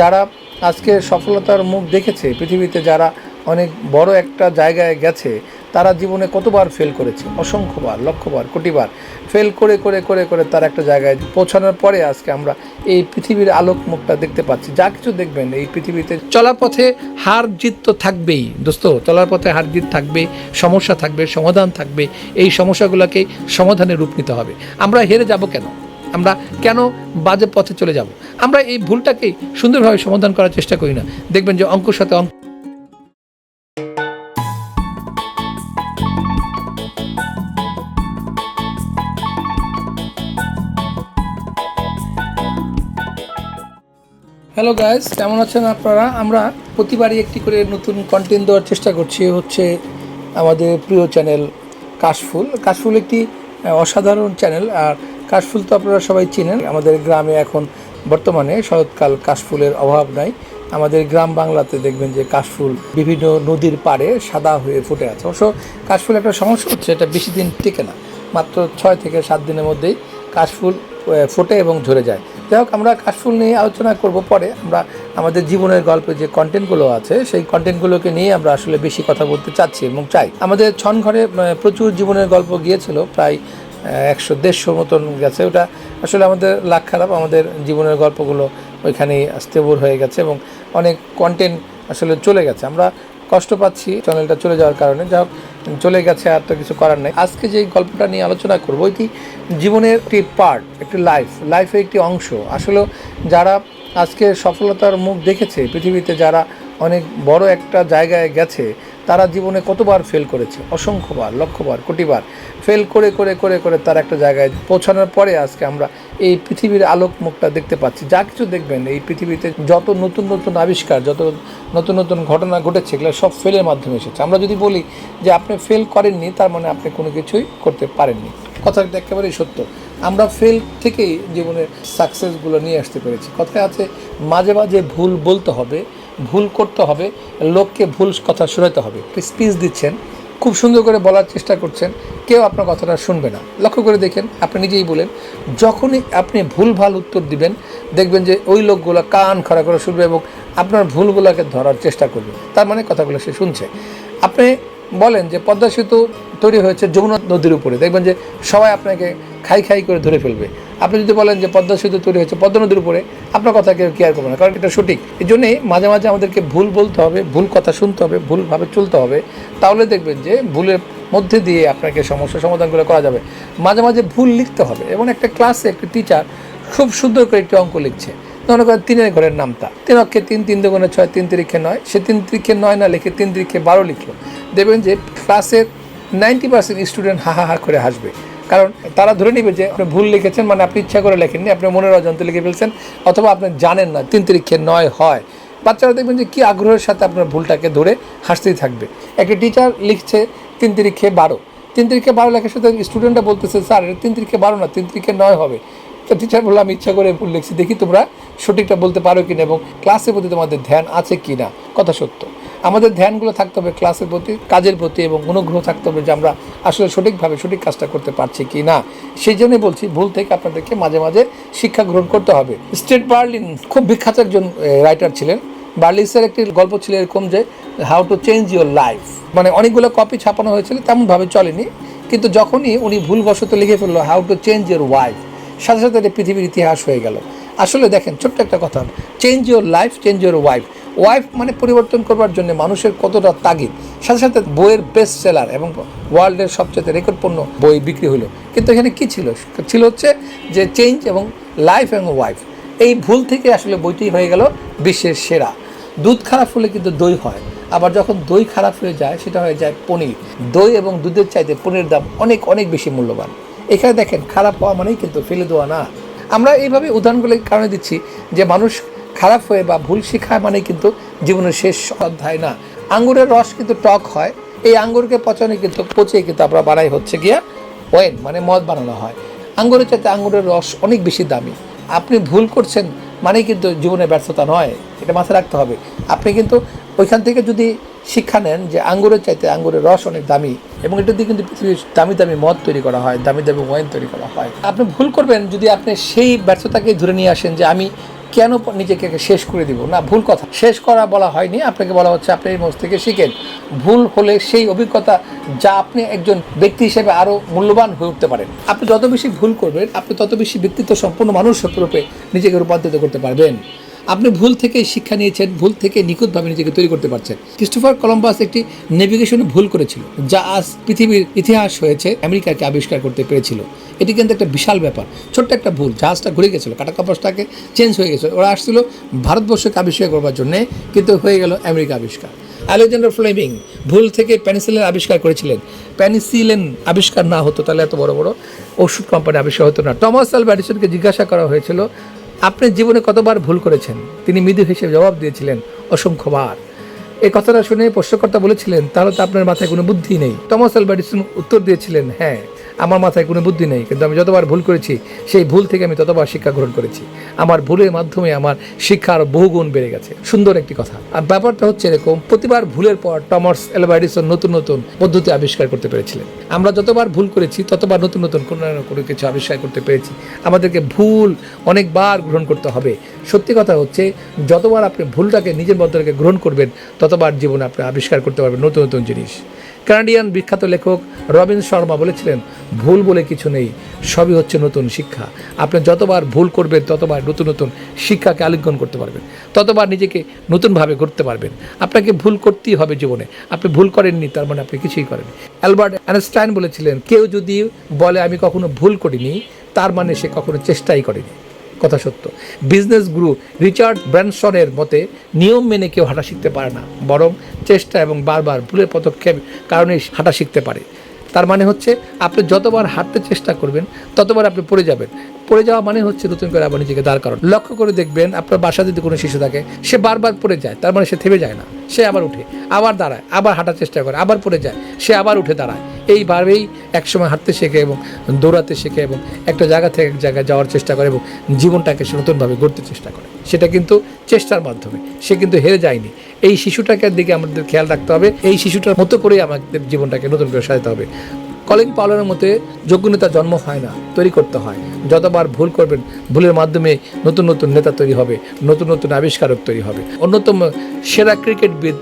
যারা আজকে সফলতার মুখ দেখেছে পৃথিবীতে, যারা অনেক বড় একটা জায়গায় গেছে, তারা জীবনে কতবার ফেল করেছে? অসংখ্যবার, লক্ষবার, কোটিবার। ফেল করে করে করে করে তার একটা জায়গায় পৌঁছানোর পরে আজকে আমরা এই পৃথিবীর আলোক মুখটা দেখতে পাচ্ছি। যা কিছু দেখবেন এই পৃথিবীতে চলার পথে হার জিত তো থাকবেই। দোস্ত, চলার পথে হার জিত থাকবে, সমস্যা থাকবে, সমাধান থাকবে। এই সমস্যাগুলোকে সমাধানে রূপ নিতে হবে। আমরা হেরে যাব কেন? আমরা কেন বাজে পথে চলে যাব? আমরা এই ভুলটাকেই সুন্দরভাবে সমাধান করার চেষ্টা করি না। দেখবেন যে অঙ্কর সাথে অঙ্ক হ্যালো গাইস কেমন আছেন আপনারা? আমরা প্রতিবারই একটি করে নতুন কন্টেন্ট দেওয়ার চেষ্টা করছি। হচ্ছে আমাদের প্রিয় চ্যানেল কাশফুল। কাশফুল একটি অসাধারণ চ্যানেল আর কাশফুল তো আপনারা সবাই চিনেন। আমাদের গ্রামে এখন বর্তমানে শরৎকাল কাশফুলের অভাব নাই। আমাদের গ্রাম বাংলাতে দেখবেন যে কাশফুল বিভিন্ন নদীর পাড়ে সাদা হয়ে ফুটে আছে। অবশ্য কাশফুল একটা সমস্যা হচ্ছে, এটা বেশি দিন টেকে না। মাত্র ছয় থেকে সাত দিনের মধ্যেই কাশফুল ফোটে এবং ঝরে যায়। যাই হোক, আমরা কাশফুল নিয়ে আলোচনা করব পরে। আমরা আমাদের জীবনের গল্পে যে কন্টেন্টগুলো আছে, সেই কন্টেন্টগুলোকে নিয়ে আমরা আসলে বেশি কথা বলতে চাচ্ছি এবং চাই। আমাদের ছন ঘরে প্রচুর জীবনের গল্প গিয়েছিল। প্রায় একশো দেড়শোর মতন গেছে। ওটা আসলে আমাদের লাখ খারাপ, আমাদের জীবনের গল্পগুলো ওইখানেই স্থির হয়ে গেছে এবং অনেক কন্টেন্ট আসলে চলে গেছে। আমরা কষ্ট পাচ্ছি চ্যানেলটা চলে যাওয়ার কারণে। যা চলে গেছে, আর তো কিছু করার নেই। আজকে যে গল্পটা নিয়ে আলোচনা করব এটি জীবনের একটি পার্ট একটি লাইফ লাইফের একটি অংশ। আসলে যারা আজকে সফলতার মুখ দেখেছে, পৃথিবীতে যারা অনেক বড় একটা জায়গায় গেছে তারা জীবনে কতবার ফেল করেছে? অসংখ্যবার, লক্ষবার, কোটিবার। ফেল করে করে করে করে তার একটা জায়গায় পৌঁছানোর পরে আজকে আমরা এই পৃথিবীর আলোক মুখটা দেখতে পাচ্ছি। যা কিছু দেখবেন, এই পৃথিবীতে যত নতুন নতুন আবিষ্কার, যত নতুন নতুন ঘটনা ঘটেছে, এগুলো সব ফেলের মাধ্যমে এসেছে। আমরা যদি বলি যে আপনি ফেল করেননি, তার মানে আপনি কোনো কিছুই করতে পারেননি। কথাটা একেবারেই সত্য। আমরা ফেল থেকেই জীবনের সাকসেসগুলো নিয়ে আসতে পেরেছি। কথায় আছে, মাঝে মাঝে ভুল বলতে হবে। ভুল করতে হবে, লোককে ভুল কথা শোনাতে হবে। স্পিচ দিচ্ছেন, খুব সুন্দর করে বলার চেষ্টা করছেন, কেউ আপনার কথাটা শুনবে না। লক্ষ্য করে দেখেন, আপনি নিজেই বলেন, যখনই আপনি ভুল ভালো উত্তর দিবেন, দেখবেন যে ওই লোকগুলো কান খরা করে শুনবে এবং আপনার ভুলগুলোকে ধরার চেষ্টা করবে। তার মানে কথাগুলো সে শুনছে। আপনি বলেন যে পদ্মা সেতু তৈরি হয়েছে যমুনা নদীর উপরে। দেখবেন যে সবাই আপনাকে খাই খাই করে ধরে ফেলবে। আপনি যদি বলেন যে পদ্মা সেতু তৈরি হয়েছে পদ্মা নদীর উপরে, আপনার কথা কেউ কেয়ার করবে না, কারণ এটা সঠিক। এই জন্যেই মাঝে মাঝে আমাদেরকে ভুল বলতে হবে, ভুল কথা শুনতে হবে, ভুলভাবে চলতে হবে। তাহলে দেখবেন যে ভুলের মধ্যে দিয়ে আপনাকে সমস্যা সমাধানগুলো করা যাবে। মাঝে মাঝে ভুল লিখতে হবে। এবং একটা ক্লাসে একটা টিচার খুব সুন্দর করে একটি অঙ্ক লিখছে। মনে করেন তিনের ঘরের নামটা। তিন অক্ষে তিন তিন দুগুণে ছয়, তিন তিরিখে নয়। সে তিন তিরিখে নয় না লিখে তিন তিরিখে বারো লিখলো। দেখবেন যে ক্লাসের নাইনটি পার্সেন্ট স্টুডেন্ট হা হা হা করে হাসবে। কারণ তারা ধরে নেবে যে আপনি ভুল লিখেছেন মানে আপনি ইচ্ছা করে লেখেননি, আপনি মনের অজান্তে লিখে ফেলছেন, অথবা আপনি জানেন না, তিন তিরিখে নয় হয়। বাচ্চারা দেখবেন যে কী আগ্রহের সাথে আপনার ভুলটাকে ধরে হাসতেই থাকবে। একটা টিচার লিখছে, তিন তিরিখে বারো। তিন তিরিখে বারো লেখার সাথে স্টুডেন্টরা বলতেছে, স্যার, এটা তিন তিরিখে বারো না, তিন তিরিখে নয় হবে। তো টিচার বলল, আমি ইচ্ছা করে ভুল লিখছি, দেখি তোমরা সঠিকটা বলতে পারো কি না এবং ক্লাসের প্রতি তোমাদের ধ্যান আছে কি না কথা সত্য। আমাদের ধ্যানগুলো থাকতে হবে ক্লাসের প্রতি, কাজের প্রতি এবং অনুগ্রহ থাকতে হবে যে আমরা আসলে সঠিকভাবে সঠিক কাজটা করতে পারছি কি না। সেই জন্যই বলছি, ভুল থেকে আপনাদেরকে মাঝে মাঝে শিক্ষা গ্রহণ করতে হবে। স্টেট বার্লিন, খুব বিখ্যাত একজন রাইটার ছিলেন। বার্লিসের একটি গল্প ছিল এরকম যে how to change your life মানে অনেকগুলো কপি ছাপানো হয়েছিল, তেমনভাবে চলেনি। কিন্তু যখনই উনি ভুলবশত লিখে ফেলল how to change your wife সাথে সাথে এটা পৃথিবীর ইতিহাস হয়ে গেল। আসলে দেখেন, ছোট্ট একটা কথা change your life change your wife wife মানে পরিবর্তন করবার জন্য মানুষের কতটা তাগিদ। সাথে সাথে বইয়ের বেস্ট সেলার এবং ওয়ার্ল্ডের সবচেয়ে রেকর্ডপূর্ণ বই বিক্রি হলো। কিন্তু এখানে কি ছিল? ছিল হচ্ছে যে চেঞ্জ এবং লাইফ এবং ওয়াইফ এই ভুল থেকে আসলে বইটি হয়ে গেল বিশ্বের সেরা। দুধ খারাপ হলে কিন্তু দই হয়। আবার যখন দই খারাপ হয়ে যায়, সেটা হয়ে যায় পনির। দই এবং দুধের চাইতে পনিরের দাম অনেক অনেক বেশি মূল্যবান। এখানে দেখেন, খারাপ হওয়া মানেই কিন্তু ফেলে দেওয়া না। আমরা এইভাবে উদাহরণগুলো কারণে দিচ্ছি যে মানুষ খারাপ হয়ে বা ভুল শেখায় মানে কিন্তু জীবনের শেষ অধ্যায় না। আঙ্গুরের রস কিন্তু টক হয়। এই আঙ্গুরকে পচানো কিন্তু পচে কিন্তু আমরা বানাই হচ্ছে গিয়া ওয়েন মানে মদ বানানো হয়। আঙ্গুরের চাইতে আঙ্গুরের রস অনেক বেশি দামি। আপনি ভুল করছেন মানেই কিন্তু জীবনে ব্যর্থতা নয়। এটা মাথায় রাখতে হবে। আপনি কিন্তু ওইখান থেকে যদি শিক্ষা নেন যে আঙ্গুরের চাইতে আঙ্গুরের রস অনেক দামি এবং এটা দিয়ে কিন্তু পৃথিবীর দামি দামি মদ তৈরি করা হয়, দামি দামি ওয়াইন তৈরি করা হয়। আপনি ভুল করবেন যদি আপনি সেই ব্যর্থতাকে ধরে নিয়ে আসেন যে আমি কেন নিজেকে শেষ করে দিব? না, ভুল কথা। শেষ করা বলা হয়নি, আপনাকে বলা হচ্ছে আপনি এই থেকে শিখেন। ভুল হলে সেই অভিজ্ঞতা যা আপনি একজন ব্যক্তি হিসেবে আরও মূল্যবান হয়ে উঠতে পারেন। আপনি যত বেশি ভুল করবেন, আপনি তত বেশি ব্যক্তিত্ব সম্পূর্ণ মানুষ রূপে নিজেকে রূপান্তরিত করতে পারবেন। আপনি ভুল থেকে শিক্ষা নিয়েছেন, ভুল থেকে নিখুঁতভাবে নিজেকে তৈরি করতে পারছেন। ক্রিস্টোফার কলম্বাস একটি নেভিগেশনে ভুল করেছিল, যা আজ পৃথিবীর ইতিহাস হয়েছে, আমেরিকাকে আবিষ্কার করতে পেরেছিল। এটি কিন্তু একটা বিশাল ব্যাপার, ছোট্ট একটা ভুল জাহাজটা ঘুরে গেছিল কাটা কম্পাসটাকে চেঞ্জ হয়ে গেছিল। ওরা আসছিল ভারতবর্ষকে আবিষ্কার করবার জন্যে, কিন্তু হয়ে গেল আমেরিকা আবিষ্কার। আলেকজান্ডার ফ্লেমিং ভুল থেকে পেনিসিলিন আবিষ্কার করেছিলেন। পেনিসিলিন আবিষ্কার না হতো, তাহলে এত বড় বড় ওষুধ কোম্পানি আবিষ্কার হতো না। টমাস এডিসনকে জিজ্ঞাসা করা হয়েছিল আপনি জীবনে কতবার ভুল করেছেন? তিনি মৃদু হিসেবে জবাব দিয়েছিলেন, অসংখ্যবার। এই কথাটা শুনে প্রশ্নকর্তা বলেছিলেন, তাহলে তো আপনার মাথায় কোনো বুদ্ধি নেই। টমাস অ্যালবার্ট উত্তর দিয়েছিলেন হ্যাঁ। আমার মাথায় কোনো বুদ্ধি নেই, কিন্তু আমি যতবার ভুল করেছি, সেই ভুল থেকে আমি ততবার শিক্ষা গ্রহণ করেছি। আমার ভুলের মাধ্যমে আমার শিক্ষার বহুগুণ বেড়ে গেছে। সুন্দর একটি কথা। আর ব্যাপারটা হচ্ছে এরকম, প্রতিবার ভুলের পর টমাস এলভা এডিসন নতুন নতুন পদ্ধতি আবিষ্কার করতে পেরেছিলেন। আমরা যতবার ভুল করেছি, ততবার নতুন নতুন কোনো না কোনো কিছু আবিষ্কার করতে পেরেছি। আমাদেরকে ভুল অনেকবার গ্রহণ করতে হবে। সত্যি কথা হচ্ছে, যতবার আপনি ভুলটাকে নিজের মধ্যে গ্রহণ করবেন, ততবার জীবনে আপনি আবিষ্কার করতে পারবেন নতুন নতুন জিনিস। কানাডিয়ান বিখ্যাত লেখক রবিন শর্মা বলেছিলেন, ভুল বলে কিছু নেই, সবই হচ্ছে নতুন শিক্ষা। আপনি যতবার ভুল করবেন, ততবার নতুন নতুন শিক্ষাকে আলিঙ্গন করতে পারবেন। ততবার নিজেকে নতুনভাবে করতে পারবেন। আপনাকে ভুল করতেই হবে জীবনে। আপনি ভুল করেননি, তার মানে আপনি কিছুই করেন অ্যালবার্ট আইনস্টাইন বলেছিলেন, কেউ যদি বলে, আমি কখনো ভুল করিনি, তার মানে সে কখনো চেষ্টাই করেনি। কথা সত্য। বিজনেস গুরু রিচার্ড ব্র্যানসনের মতে, নিয়ম মেনে কেউ হাঁটা শিখতে পারে না, বরং চেষ্টা এবং বারবার ভুলের পদক্ষেপ কারণে হাঁটা শিখতে পারে। তার মানে হচ্ছে, আপনি যতবার হাঁটতে চেষ্টা করবেন, ততবার আপনি পড়ে যাবেন। পড়ে যাওয়া মানে হচ্ছে নতুন করে আবার নিজেকে দাঁড় করানো। লক্ষ্য করে দেখবেন, আপনার বাসা যদি কোনো শিশু থাকে, সে বারবার পড়ে যায়, তার মানে সে থেমে যায় না, সে আবার উঠে, আবার দাঁড়ায়, আবার হাঁটার চেষ্টা করে, আবার পড়ে যায়, সে আবার উঠে দাঁড়ায়। এইভাবেই একসময় হাঁটতে শেখে এবং দৌড়াতে শেখে এবং একটা জায়গা থেকে এক জায়গায় যাওয়ার চেষ্টা করে এবং জীবনটাকে সে নতুনভাবে গড়তে চেষ্টা করে। সেটা কিন্তু চেষ্টার মাধ্যমে। সে কিন্তু হেরে যায়নি। এই শিশুটাকে দিকে আমাদের খেয়াল রাখতে হবে। এই শিশুটার মতো করেই আমাদের জীবনটাকে নতুন করে সাজাতে হবে। কলিং পালনের মতে যোগ্য নেতা জন্ম হয় না, তৈরি করতে হয়। যতবার ভুল করবেন, ভুলের মাধ্যমে নতুন নতুন নেতা তৈরি হবে, নতুন নতুন আবিষ্কারক তৈরি হবে। অন্যতম সেরা ক্রিকেটবিদ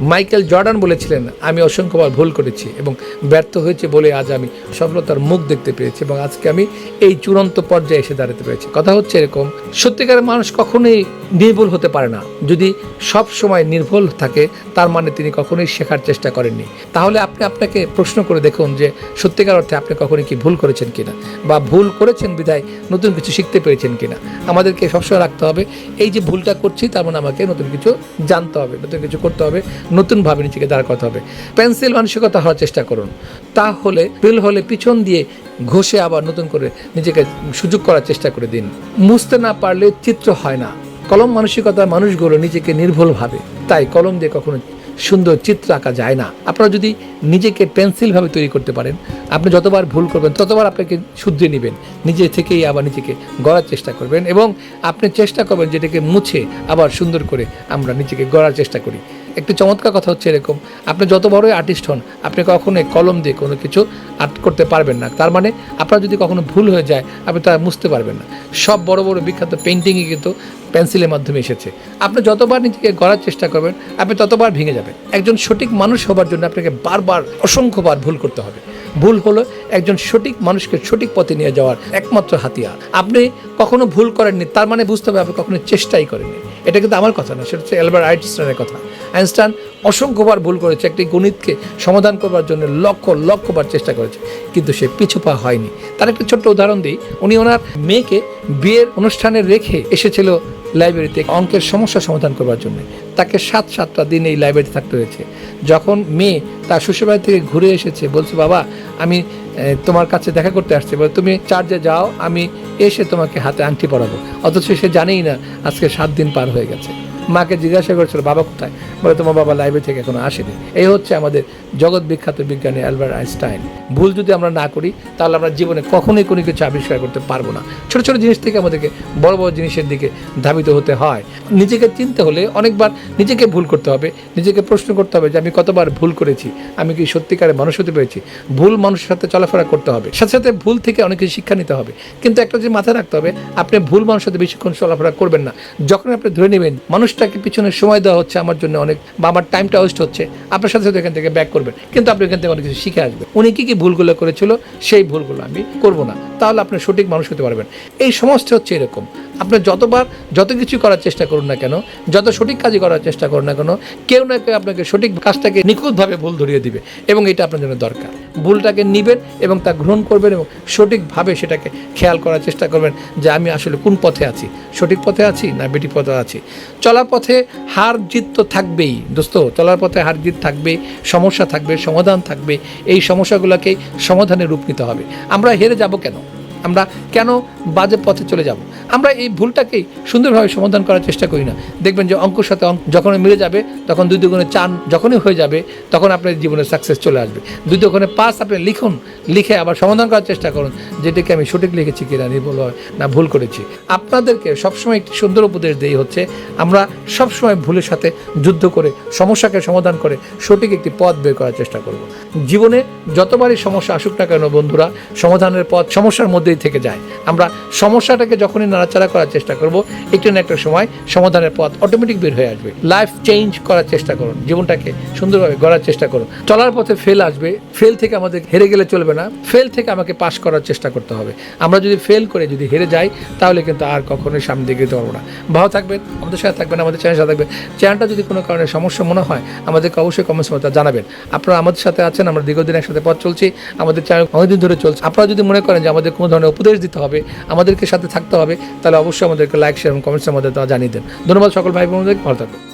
মাইকেল জর্ডান বলেছিলেন, আমি অসংখ্যবার ভুল করেছি এবং ব্যর্থ হয়েছে বলে আজ আমি সফলতার মুখ দেখতে পেয়েছি এবং আজকে আমি এই চূড়ান্ত পর্যায়ে এসে দাঁড়াতে পেরেছি। কথা হচ্ছে এরকম, সত্যিকারের মানুষ কখনোই নির্ভুল হতে পারে না। যদি সব সময় নির্ভুল থাকে, তার মানে তিনি কখনোই শেখার চেষ্টা করেননি। তাহলে আপনি আপনাকে প্রশ্ন করে দেখুন যে সত্যিকার অর্থে আপনি কখনোই কি ভুল করেছেন কিনা বা ভুল করেছেন বিধায় নতুন কিছু শিখতে পেরেছেন কিনা? আমাদেরকে সবসময় রাখতে হবে, এই যে ভুলটা করছি, তার মানে আমাকে নতুন কিছু জানতে হবে, নতুন কিছু করতে হবে। নতুনভাবে নিজেকে দাঁড় করতে হবে। পেন্সিল মানসিকতা হওয়ার চেষ্টা করুন। তাহলে ফেল হলে পিছন দিয়ে ঘষে আবার নতুন করে নিজেকে সুযোগ করার চেষ্টা করে দিন। মুছতে না পারলে চিত্র হয় না। কলম মানসিকতার মানুষগুলো নিজেকে নির্ভুল ভাবে। তাই কলম দিয়ে কখনো সুন্দর চিত্র আঁকা যায় না। আপনারা যদি নিজেকে পেন্সিলভাবে তৈরি করতে পারেন, আপনি যতবার ভুল করবেন, ততবার আপনাকে শুধরে নেবেন। নিজে থেকেই আবার নিজেকে গড়ার চেষ্টা করবেন এবং আপনি চেষ্টা করবেন যেটাকে মুছে আবার সুন্দর করে আমরা নিজেকে গড়ার চেষ্টা করি। একটি চমৎকার কথা হচ্ছে এরকম। আপনি যত বড়ই আর্টিস্ট হন, আপনি কখনোই কলম দিয়ে কোনো কিছু আর্ট করতে পারবেন না। তার মানে আপনার যদি কখনো ভুল হয়ে যায়, আপনি তা মুছতে পারবেন না। সব বড় বড় বিখ্যাত পেন্টিংই কিন্তু পেন্সিলের মাধ্যমে এসেছে। আপনি যতবার নিজেকে গড়ার চেষ্টা করবেন, আপনি ততবার ভেঙে যাবেন। একজন সঠিক মানুষ হবার জন্য আপনাকে বারবার অসংখ্যবার ভুল করতে হবে। ভুল হলো একজন সঠিক মানুষকে সঠিক পথে নিয়ে যাওয়ার একমাত্র হাতিয়ার। আপনি কখনো ভুল করেননি, তার মানে বুঝতে হবে আপনি কখনো চেষ্টাই করেননি। এটা কিন্তু আমার কথা না, সেটা হচ্ছে অ্যালবার্ট আইনস্টাইনের কথা। আইনস্টাইন অসংখ্যবার ভুল করেছে, একটি গণিতকে সমাধান করবার জন্য লক্ষ, লক্ষবার চেষ্টা করেছে, কিন্তু সে পিছু পা হয়নি। তার একটা ছোট্ট উদাহরণ দিই, উনি ওনার মেয়েকে বিয়ের অনুষ্ঠানে রেখে এসেছিল লাইব্রেরিতে অঙ্কের সমস্যা সমাধান করবার জন্য। তাকে সাত সাতটা দিন এই লাইব্রেরিতে থাকতে হয়েছে। যখন মেয়ে তার শ্বশুরবাড়ি থেকে ঘুরে এসেছে, বলছে, বাবা, আমি তোমার কাছে দেখা করতে আসছি। বলে, তুমি চার্জে যাও, আমি এসে তোমাকে হাতে আংটি পরাবো। অথচ সে জানেই না, আজকে সাত দিন পার হয়ে গেছে। মাকে জিজ্ঞাসা করেছিল, বাবা কোথায়? বলে, তোমার বাবা লাইব্রেরি থেকে এখনও আসেনি। এই হচ্ছে আমাদের জগৎ বিখ্যাত বিজ্ঞানী অ্যালবার্ট আইনস্টাইন। ভুল যদি আমরা না করি, তাহলে আমরা জীবনে কখনোই কোনো কিছু আবিষ্কার করতে পারব না। ছোট ছোট জিনিস থেকে আমাদেরকে বড় বড় জিনিসের দিকে ধাবিত হতে হয়। নিজেকে চিনতে হলে অনেকবার নিজেকে ভুল করতে হবে, নিজেকে প্রশ্ন করতে হবে যে আমি কতবার ভুল করেছি, আমি কি সত্যিকারে মানুষ হতে পেরেছি? ভুল মানুষের সাথে চলাফেরা করতে হবে, সাথে সাথে ভুল থেকে অনেক কিছু শিক্ষা নিতে হবে। কিন্তু একটা যে মাথায় রাখতে হবে, আপনি ভুল মানুষের সাথে বেশিক্ষণ চলাফেরা করবেন না। যখন আপনি ধরে নেবেন, মানুষটাকে পিছনে সময় দেওয়া হচ্ছে, আমার জন্য অনেক, বা আমার টাইমটা ওয়েস্ট হচ্ছে, আপনার সাথে সাথে এখান থেকে ব্যাক করবেন। কিন্তু আপনি এখান থেকে অনেক কিছু শিখে আসবেন। উনি কী কী ভুলগুলো করেছিল, সেই ভুলগুলো আমি করব না। তাহলে আপনি সঠিক মানুষ হতে পারবেন। এই সমস্ত হচ্ছে এরকম। আপনি যতবার যত কিছু করার চেষ্টা করুন না কেন, যত সঠিক কাজই করার চেষ্টা করুন না কেন, কেউ না কেউ আপনাকে সঠিক কাজটাকে নিখুঁতভাবে ভুল ধরিয়ে দিবে এবং এটা আপনার জন্য দরকার। ভুলটাকে নিবেন এবং তা গ্রহণ করবেন এবং সঠিকভাবে সেটাকে খেয়াল করার চেষ্টা করবেন যে আমি আসলে কোন পথে আছি। সঠিক পথে আছি না বেটি পথে আছি? চলার পথে হার জিত তো থাকবেই দোস্ত, চলার পথে হার জিত থাকবে, সমস্যা থাকবে, সমাধান থাকবে, এই সমস্যাগুলোকে সমাধানে রূপ নিতে হবে। আমরা হেরে যাব কেন? আমরা কেন বাজে পথে চলে যাব? আমরা এই ভুলটাকেই সুন্দরভাবে সমাধান করার চেষ্টা করি না। দেখবেন যে অঙ্কের সাথে অঙ্ক যখন মিলে যাবে, তখন দুই দুগুণে চান যখনই হয়ে যাবে, তখন আপনার জীবনে সাকসেস চলে আসবে। দুই দুগুণে পাস আপনি লিখুন, লিখে আবার সমাধান করার চেষ্টা করুন, যেটাকে আমি সঠিক লিখেছি কিনা, নির্ভুল হয় না, ভুল করেছি। আপনাদেরকে সবসময় একটি সুন্দর উপদেশ দেই হচ্ছে, আমরা সবসময় ভুলের সাথে যুদ্ধ করে, সমস্যাকে সমাধান করে, সঠিক একটি পথ বের করার চেষ্টা করব। জীবনে যতবারই সমস্যা আসুক না কেন বন্ধুরা, সমাধানের পথ, সমস্যার মধ্যেই থেকে যায়। আমরা সমস্যাটাকে যখনই নাড়াচাড়া করার চেষ্টা করব, একটু না একটা সময় সমাধানের পথ অটোমেটিক বের হয়ে আসবে। লাইফ চেঞ্জ করার চেষ্টা করুন, জীবনটাকে সুন্দরভাবে গড়ার চেষ্টা করুন। চলার পথে ফেল আসবে ফেল থেকে আমাদের হেরে গেলে চলবে না ফেল থেকে আমাকে পাশ করার চেষ্টা করতে হবে। আমরা যদি ফেল করে যদি হেরে যাই, তাহলে কিন্তু আর কখনোই সামনে দিকে যেতে পারব না। ভালো থাকবেন, আমাদের সাথে থাকবেন, আমাদের চ্যানেল সাথে থাকবেন। চ্যানেলটা যদি কোনো কারণে সমস্যা মনে হয়, আমাদেরকে অবশ্যই কমেন্টস মধ্যে জানাবেন। আপনারা আমাদের সাথে আছেন, আমরা দীর্ঘদিন একসাথে পথ চলছি, আমাদের চ্যানেল অনেকদিন ধরে চলছে। আপনারা যদি মনে করেন যে আমাদের কোনো ধরনের উপদেশ দিতে হবে, আমাদেরকে সাথে থাকতে হবে, তাহলে অবশ্যই আমাদেরকে লাইক শেয়ার এবং কমেন্টসের মধ্যে তা জানিয়ে দেন। ধন্যবাদ সকল ভাই বোনদের, ভালো থাকবেন